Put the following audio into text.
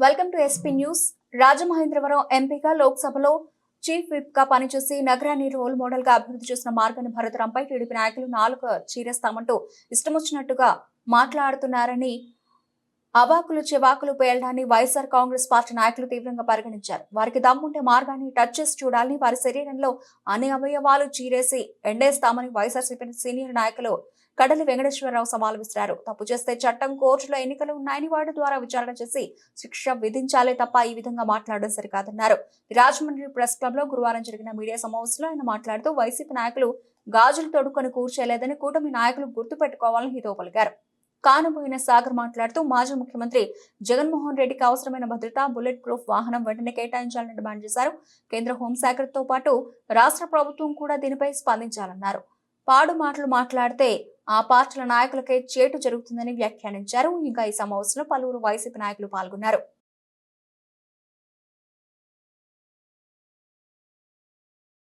Welcome to SP news Rajamahendravaram ఎంపీగా లోక్సభలో chief విప్గా పనిచేసి నగరాన్ని రోల్ మోడల్గా అభివృద్ధి చేసిన మార్గాన్ని భరతరాంపై టీడీపీ నాయకులు నాలుగు చీరేస్తామంటూ ఇష్టమొచ్చినట్టుగా మాట్లాడుతున్నారని అవాకులు చెవాకులు పేలడాన్ని వైఎస్ఆర్ కాంగ్రెస్ పార్టీ నాయకులు తీవ్రంగా పరిగణించారు. వారికి దమ్ముంటే మార్గాన్ని టచ్ చేసి చూడాలని వారి శరీరంలో అన్ని అవయవాలు చీరేసి ఎండేస్తామని వైఎస్ఆర్సీపీ సీనియర్ నాయకులు కడలి వెంకటేశ్వరరావు సవాల్ విసిరారు తప్పు చేస్తే చట్టం కోర్టులో ఎన్నికలు ఉన్నాయని వాటి ద్వారా విచారణ చేసి శిక్ష విధించాలే తప్ప ఈ విధంగా మాట్లాడడం సరికాదన్నారు. రాజమండ్రి ప్రెస్ క్లబ్లో గురువారం జరిగిన మీడియా సమావేశంలో ఆయన మాట్లాడుతూ వైసీపీ నాయకులు గాజులు తొడుక్కొని కూర్చోలేదని కూటమి నాయకులు గుర్తు పెట్టుకోవాలని హితవు పలికారు. కానబోయిన సాగర్ మాట్లాడుతూ మాజీ ముఖ్యమంత్రి జగన్మోహన్ రెడ్డికి అవసరమైన భద్రత బుల్లెట్ ప్రూఫ్ వాహనం వెంటనే కేటాయించాలని డిమాండ్ చేశారు. కేంద్ర హోంశాఖతో పాటు రాష్ట్ర ప్రభుత్వం కూడా దీనిపై స్పందించాలన్నారు. పాడు మాటలు మాట్లాడితే ఆ పార్టీల నాయకులకే చేటు జరుగుతుందని వ్యాఖ్యానించారు. ఇంకా ఈ సమావేశంలో పలువురు వైసీపీ నాయకులు పాల్గొన్నారు.